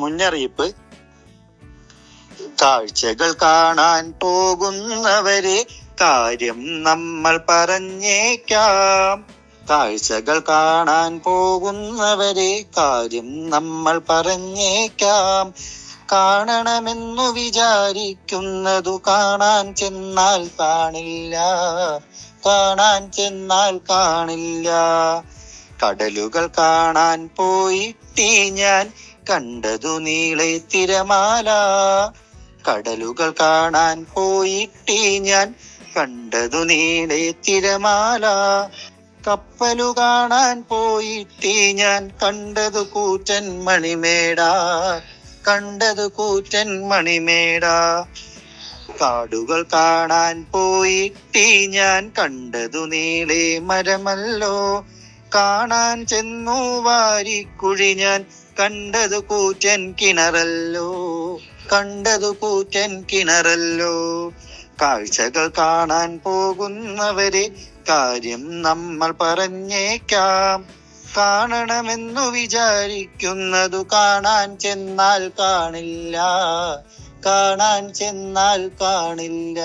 മുന്നറിയിപ്പ്. കാഴ്ചകൾ കാണാൻ പോകുന്നവരെ കാര്യം നമ്മൾ പറഞ്ഞേക്കാം. കാഴ്ചകൾ കാണാൻ പോകുന്നവരെ കാര്യം നമ്മൾ പറഞ്ഞേക്കാം. കാണണമെന്നു വിചാരിക്കുന്നതു കാണാൻ ചെന്നാൽ കാണില്ല. കാണാൻ ചെന്നാൽ കാണില്ല. കടലുകൾ കാണാൻ പോയിട്ടേ ഞാൻ കണ്ടതു നീളെ തിരമാല. കടലുകൾ കാണാൻ പോയിട്ടി ഞാൻ കണ്ടതു നീളെ തിരമാല. കപ്പലു കാണാൻ പോയിട്ടി ഞാൻ കണ്ടതു കൂറ്റൻ മണിമേട. കണ്ടതു കൂറ്റൻ മണിമേട. കാടുകൾ കാണാൻ പോയിട്ടി ഞാൻ കണ്ടതു നീളെ മരമല്ലോ. കാണാൻ ചെന്നു വാരിക്കുഴി ഞാൻ കണ്ടതു കൂറ്റൻ കിണറല്ലോ കണ്ടതു കൂറ്റൻ കിണറല്ലോ. കാഴ്ചകൾ കാണാൻ പോകുന്നവരെ കാര്യം നമ്മൾ പറഞ്ഞേക്കാം. കാണണമെന്നു വിചാരിക്കുന്നതു കാണാൻ ചെന്നാൽ കാണില്ല കാണാൻ ചെന്നാൽ കാണില്ല.